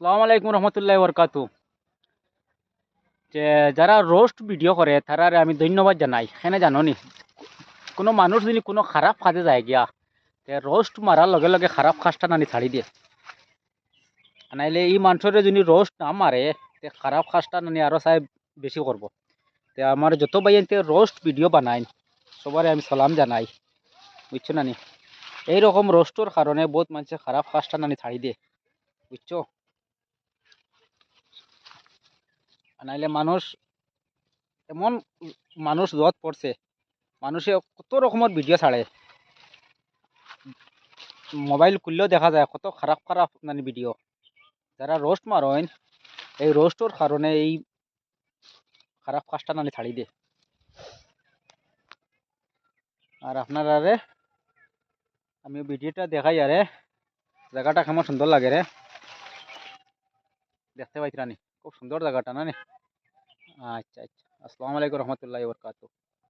সালামু আলাইকুম রহমতুল্লাহ বরকাতু যে যারা রোস্ট ভিডিও করে, তারারে আমি ধন্যবাদ জানাই। এখানে জানো নি কোনো মানুষ যদি কোনো খারাপ কাজে যায় গিয়া, তে রোস্ট মারার লগে লগে খারাপ কাজটা নানি ছাড়ি দিয়ে। নাইলে এই মানুষের যদি রোস্ট না মারে, তে খারাপ কাজটা নানি আরও চাই বেশি করব। তে আমার যত বাইনতে রোস্ট ভিডিও বানাই সবারে আমি সালাম জানাই। বুঝছ নানি? এইরকম রোস্টর কারণে বহুত মানুষে খারাপ কাজটা নানি ছাড়ি দিয়ে। বুঝছ? নাইলে মানুষ এমন মানুষ জত পড়ছে, মানুষে কত রকমের ভিডিও ছাড়ে। মোবাইল খুললেও দেখা যায় কত খারাপ খারাপ মানে ভিডিও যারা রোস্ট মারেন এই রোস্টর কারণে এই খারাপ কাজটা নানি ছাড়ি দিয়ে আর আপনারা রে আমি ভিডিওটা দেখাই আরে, জায়গাটা কেমন সুন্দর লাগে রে। দেখতে পাইছিলানি খুব সুন্দর জায়গাটা না নি আচ্ছা আচ্ছা আসসালামু আলাইকুম রহমতুল্লাহ বরকাত